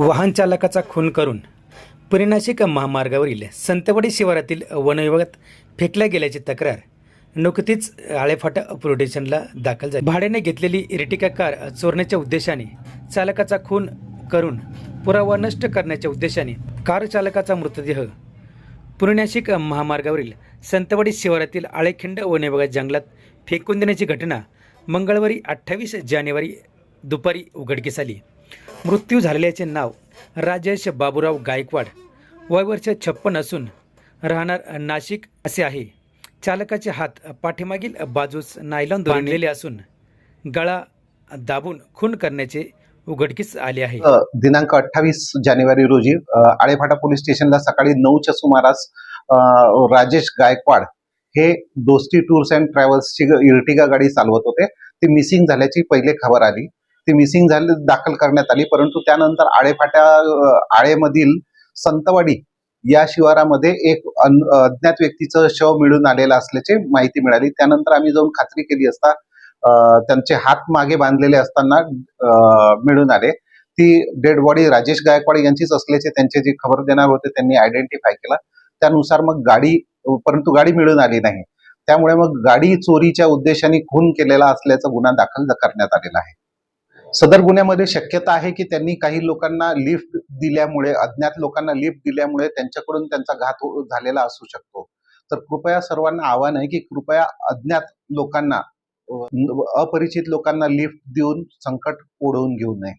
वाहन चालकाचा खून करून परिणाशिक महामार्गावरील संतवाडी शिवारातील वनविभागात फेकल्या गेल्याची तक्रार नुकतीच आळेफाटा पोलीस स्टेशनला दाखल झाली. भाड्याने घेतलेली इरिटिका कार चोरण्याच्या उद्देशाने चालकाचा खून करून पुरावा नष्ट करण्याच्या उद्देशाने कार चालकाचा मृतदेह पुण्याशिक महामार्गावरील संतवाडी शिवारातील आळेखिंड वनविभागात जंगलात फेकून देण्याची घटना मंगळवारी अठ्ठावीस जानेवारी दुपारी उघडकीस आली. मृत्यू झालेल्याचे नाव राजेश बाबूराव गायकवाड वय वर्ष छप्पन असून राहणार नाशिक असे आहे. चालकाचे हात पाठीमागील बाजूस नायलॉन बांधलेले असून गळा दाबून खून करण्याचे उघडकीस आले आहे. दिनांक अठ्ठावीस जानेवारी रोजी आळेफाटा पोलीस स्टेशनला सकाळी नऊच्या सुमारास राजेश गायकवाड हे दोस्ती टूर्स अँड ट्रॅव्हल्सची इर्टिगा गाडी चालवत होते. ते मिसिंग झाल्याची पहिले खबर आली. ती मिसिंग झाली दाखल करण्यात आली. परंतु त्यानंतर आळेफाट्या आळेमधील संतवाडी या शिवारामध्ये एक अज्ञात व्यक्तीचं शव मिळून आलेलं असल्याची माहिती मिळाली. त्यानंतर आम्ही जाऊन खात्री केली असता त्यांचे हात मागे बांधलेले असताना मिळून आले. ती डेड बॉडी राजेश गायकवाड यांचीच असल्याचे त्यांचे जे खबर देणार होते त्यांनी आयडेंटिफाय केला. त्यानुसार मग गाडी परंतु गाडी मिळून आली नाही. त्यामुळे मग गाडी चोरीच्या उद्देशाने खून केलेला असल्याचा गुन्हा दाखल करण्यात आलेला आहे. सदर गुन्ह्यामध्ये शक्यता आहे की त्यांनी काही लोकांना लिफ्ट दिल्यामुळे अज्ञात लोकांना लिफ्ट दिल्यामुळे त्यांच्याकडून त्यांचा घात हो-, झालेला असू शकतो. तर कृपया सर्वांना आव्हान आहे की कृपया अज्ञात लोकांना अपरिचित लोकांना लिफ्ट देऊन संकट ओढवून घेऊ नये.